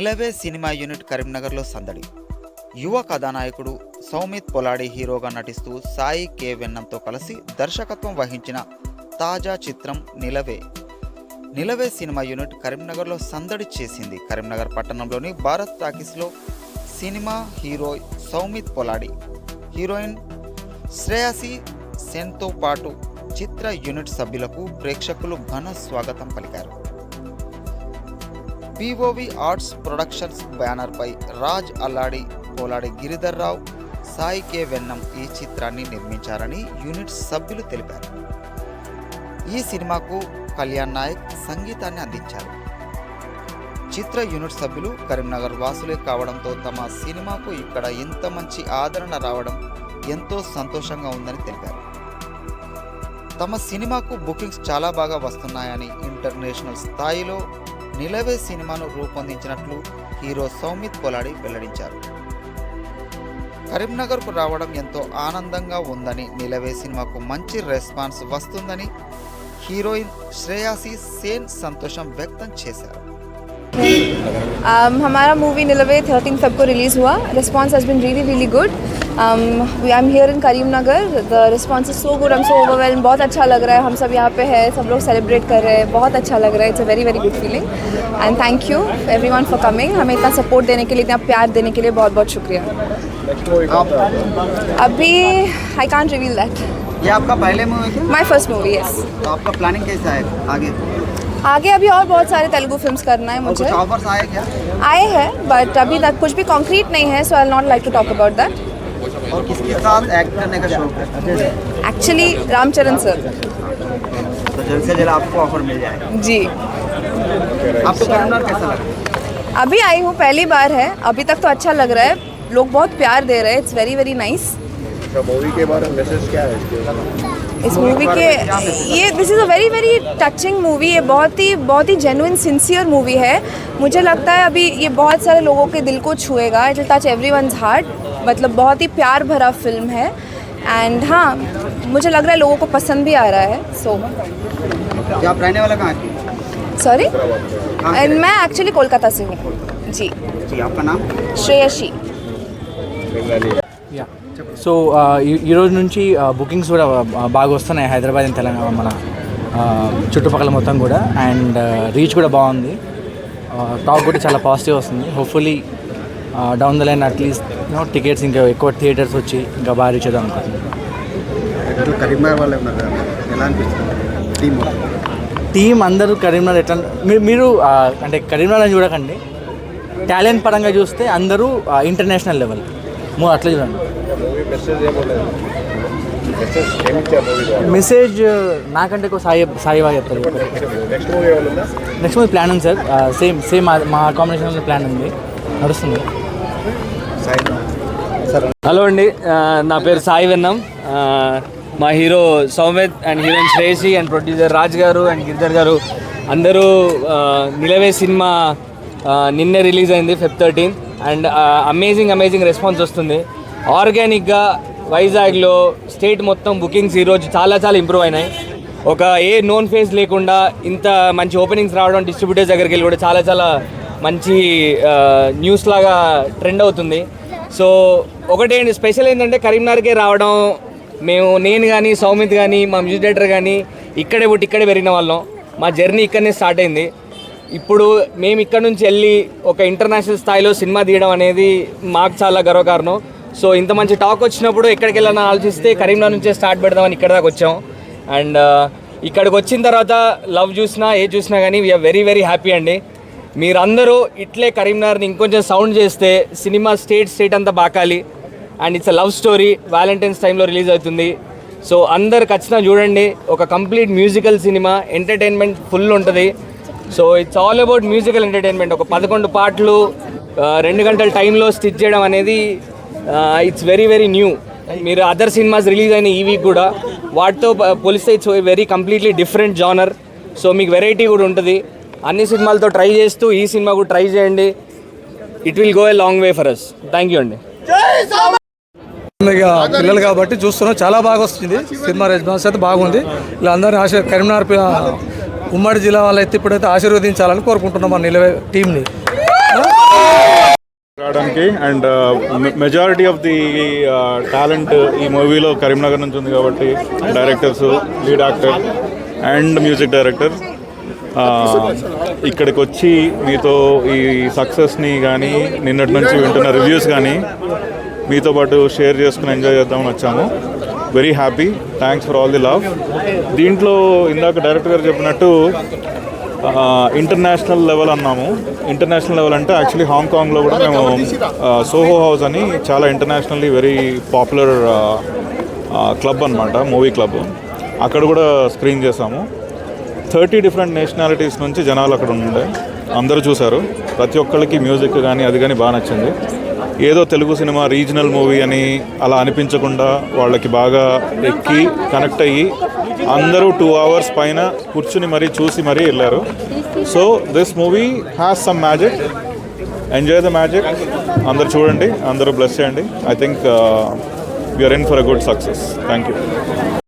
నిలవే cinema unit కరీంనగర్లో సందడి. యువ కథానాయకుడు సౌమిత్ పొలాడి హీరోగా నటిస్తూ సాయి కే. వెన్నంతో కలిసి దర్శకత్వం వహించిన తాజా చిత్రం నిలవే. నిలవే సినిమా యూనిట్ కరీంనగర్లో సందడి చేసింది. కరీంనగర్ పట్టణంలోని Bharat టాకీస్లో cinema hero Soumith Poladi heroine Shreyasi సెన్తో పాటు చిత్ర యూనిట్ సభ్యులకు ప్రేక్షకులు ఘన స్వాగతం పలికారు. పిఓవి ఆర్ట్స్ ప్రొడక్షన్స్ బ్యానర్పై రాజ్ అల్లాడి పోలాడి గిరిధర్ రావు సాయి కే వెన్నం ఈ చిత్రాన్ని నిర్మించారని యూనిట్ సభ్యులు తెలిపారు. ఈ సినిమాకు కళ్యాణ్ నాయక్ సంగీతాన్ని అందించారు. చిత్ర యూనిట్ సభ్యులు కరీంనగర్ వాసులే కావడంతో తమ సినిమాకు ఇక్కడ ఇంత మంచి ఆదరణ రావడం ఎంతో సంతోషంగా ఉందని తెలిపారు. తమ సినిమాకు బుకింగ్స్ చాలా బాగా వస్తున్నాయని ఇంటర్నేషనల్ స్థాయిలో నిలవే సినిమాను రూపొందించినట్లు హీరో సౌమిత్ పొలాడి వెల్లడించారు కరీంనగర్కు రావడం ఎంతో ఆనందంగా ఉందని నిలవే సినిమాకు మంచి రెస్పాన్స్ వస్తుందని హీరోయిన్ శ్రేయాసి సేన్ సంతోషం వ్యక్తం చేశారు Um, हमारा मूवी निलवे थर्टीन फेब को रिलीज़ हुआ response has been really really good am here in Karimnagar the response is so good I am so overwhelmed बहुत अच्छा लग रहा है। हम सब यहाँ पे है। सब लोग सेलिब्रेट कर रहे हैं। बहुत अच्छा लग रहा है। It's a very very good feeling and thank you everyone for coming हमें इतना सपोर्ट देने के लिए इतना प्यार देने के लिए बहुत बहुत शुक्रिया। अभी आई कॉन्ट रिवील दैट ये आपका पहले मूवी क्या? माई फ़र्स्ट मूवी यस तो आपका प्लानिंग कैसा है आगे? आगे अभी और बहुत सारे तेलुगु फिल्म्स करना है मुझे। ऑफर्स आए क्या? आए हैं बट अभी तक कुछ भी कॉन्क्रीट नहीं है so I not like to talk about that और किसके साथ एक्ट करने का शौक है? एक्चुअली रामचरण सर तो जल्द से जल्द आपको ऑफ़र मिल जाए जी। आपको करीमनगर कैसा लगा? अभी आई हूँ पहली बार है। अभी तक तो अच्छा लग रहा है। लोग बहुत प्यार दे रहे हैं। It's very very nice movie के बारे में मैसेज क्या है इसके इस मूवी के ये this is a very very touching movie ये बहुत ही बहुत ही जेनुइन सिंसियर मूवी है। मुझे लगता है अभी ये बहुत सारे लोगों के दिल को छुएगा। It will touch everyone heart मतलब बहुत ही प्यार भरा फिल्म है एंड हाँ मुझे लग रहा है लोगों को पसंद भी आ रहा है सो जो आप रहने वाला कहाँ की सॉरी कहाँ एंड के मैं एक्चुअली कोलकाता से हूँ जी जी आपका नाम श्रेयशी యా సో ఆ, ఈ- ఈ రోజు నుంచి ఆ, బుకింగ్స్ కూడా ఆ, బాగా వస్తున్నాయి హైదరాబాద్ అండ్ తెలంగాణ మన ఆ, చుట్టుపక్కల మొత్తం కూడా అండ్ రీచ్ కూడా బాగుంది టాక్ కూడా చాలా పాజిటివ్ వస్తుంది hopefully down the line at least no tickets ఇంకా ఎక్కువ థియేటర్స్ వచ్చి ఇంకా బాగా రీచ్ అవుదాం టీం అందరూ కరీంనగర్ ఎట్లా మీరు మీరు అంటే కరీంనగర్ అని చూడకండి. టాలెంట్ పరంగా చూస్తే అందరూ ఇంటర్నేషనల్ లెవెల్ మూడు అట్లా చూడండి. మెసేజ్ నాకంటే ఎక్కువ సాయి సాయి బాగా చెప్తారు. నెక్స్ట్ మూవీ ప్లాన్ ఉంది? సార్ సేమ్ సేమ్ మా కాంబినేషన్ ప్లాన్ ఉంది. నడుస్తుంది. హలో అండి నా పేరు సాయి విన్నాం. మా hero Soumith and heroine Shreyasi and producer Raj garu and Giridhar గారు అందరూ నిలవే సినిమా నిన్నే రిలీజ్ అయింది Feb thirteen and amazing amazing response వస్తుంది. ఆర్గానిక్గా వైజాగ్లో స్టేట్ మొత్తం బుకింగ్స్ ఈరోజు చాలా చాలా ఇంప్రూవ్ అయినాయి. ఒక ఏ నోన్ ఫేస్ లేకుండా ఇంత మంచి ఓపెనింగ్స్ రావడం డిస్ట్రిబ్యూటర్స్ దగ్గరికి వెళ్ళి కూడా చాలా చాలా మంచి న్యూస్ లాగా ట్రెండ్ అవుతుంది. సో ఒకటేంటి స్పెషల్ ఏంటంటే కరీంనగర్కే రావడం మేము నేను కానీ సౌమిత్ కానీ మా మ్యూజిక్ డైరెక్టర్ కానీ ఇక్కడే పుట్టి ఇక్కడే పెరిగిన వాళ్ళం. మా జర్నీ ఇక్కడనే స్టార్ట్ అయింది. ఇప్పుడు మేము ఇక్కడ నుంచి వెళ్ళి ఒక ఇంటర్నేషనల్ స్థాయిలో సినిమా తీయడం అనేది మాకు చాలా గర్వకారణం. సో ఇంత మంచి టాక్ వచ్చినప్పుడు ఎక్కడికి వెళ్ళాలని ఆలోచిస్తే కరీంనగర్ నుంచే స్టార్ట్ పెడదామని ఇక్కడ దాకా వచ్చాం. అండ్ ఇక్కడికి వచ్చిన తర్వాత లవ్ చూసినా ఏ చూసినా కానీ వీఆర్ వెరీ వెరీ హ్యాపీ అండి. మీరందరూ ఇట్లే కరీంనగర్ని ఇంకొంచెం సౌండ్ చేస్తే సినిమా స్టేట్ స్టేట్ అంతా బాకాలి. And it's a love story Valentine's టైంలో రిలీజ్ అవుతుంది. సో అందరు ఖచ్చితంగా చూడండి. ఒక complete musical cinema entertainment full ఉంటుంది. So it's all about musical entertainment ఒక పదకొండు పాటలు రెండు గంటల టైంలో స్టిచ్ చేయడం అనేది ఇట్స్ వెరీ వెరీ న్యూ మీరు అదర్ సినిమాస్ రిలీజ్ అయిన ఈ వీక్ కూడా వాటితో పోలిస్తే it's very completely different genre so మీకు వెరైటీ కూడా ఉంటుంది. అన్ని సినిమాలతో ట్రై చేస్తూ ఈ సినిమా కూడా ట్రై చేయండి. It will go a long way for us thank you అండి. ఇక పిల్లలు కాబట్టి చూస్తున్నాం. చాలా బాగా వస్తుంది సినిమా రెస్పాన్స్ అయితే బాగుంది. ఇలా అందరినీ ఆశ కరీంనగర్ ఉమ్మడి జిల్లా వాళ్ళు అయితే ఇప్పుడైతే ఆశీర్వదించాలని కోరుకుంటున్నాం మన నిలవే టీంని? రావడానికి and majority of the talent ఈ మూవీలో కరీంనగర్ నుంచి ఉంది కాబట్టి directors lead actor and music director ఇక్కడికి వచ్చి మీతో ఈ సక్సెస్ని కానీ నిన్నటి నుంచి వింటున్న రివ్యూస్ కానీ మీతో పాటు షేర్ చేసుకుని ఎంజాయ్ చేద్దామని వచ్చాము. Very happy thanks for all the love దీంట్లో ఇందాక డైరెక్టర్ గారు చెప్పినట్టు ఇంటర్నేషనల్ లెవెల్ అన్నాము. ఇంటర్నేషనల్ లెవెల్ అంటే యాక్చువల్లీ హాంకాంగ్లో కూడా మేము సోహో హౌస్ అని చాలా ఇంటర్నేషనల్లీ వెరీ పాపులర్ క్లబ్ అనమాట మూవీ క్లబ్ అక్కడ కూడా స్క్రీన్ చేసాము. థర్టీ డిఫరెంట్ నేషనాలిటీస్ నుంచి జనాలు అక్కడ ఉండే. అందరూ చూశారు. ప్రతి ఒక్కళ్ళకి మ్యూజిక్ కానీ అది కానీ బాగా నచ్చింది. ఏదో తెలుగు సినిమా రీజనల్ మూవీ అని అలా అనిపించకుండా వాళ్ళకి బాగా ఎక్కి కనెక్ట్ అయ్యి అందరూ టూ అవర్స్ పైన కూర్చుని మరీ చూసి మరీ వెళ్ళారు. So this movie has some magic enjoy the magic అందరు చూడండి. అందరూ బ్లెస్ చేయండి. I think we're in for a good success thank you